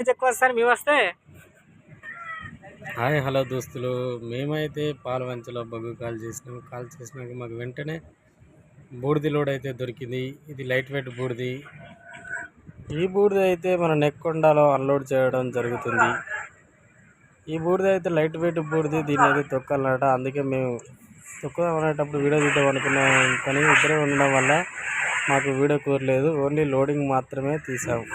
ఎక్కువ వస్తారు మేము వస్తే హాయ్ హలో దోస్తులు. మేమైతే పాలవంచలో బగ్గు కాల్ చేసినాం. కాల్ చేసినాక మాకు వెంటనే బూడిది లోడ్ అయితే దొరికింది. ఇది లైట్ వెయిట్ బూడిది. ఈ బూడిద అయితే మన నెక్కొండలో అన్లోడ్ చేయడం జరుగుతుంది. ఈ బూడిద అయితే లైట్ వెయిట్ బూడిది. దీన్ని అయితే తొక్కాలన్నట అందుకే మేము తొక్కుదాం అనేటప్పుడు వీడియో తీద్దాం అనుకున్నాం కానీ ఇద్దరే ఉండడం వల్ల మాకు వీడియో కూరలేదు ఓన్లీ లోడింగ్ మాత్రమే తీసాము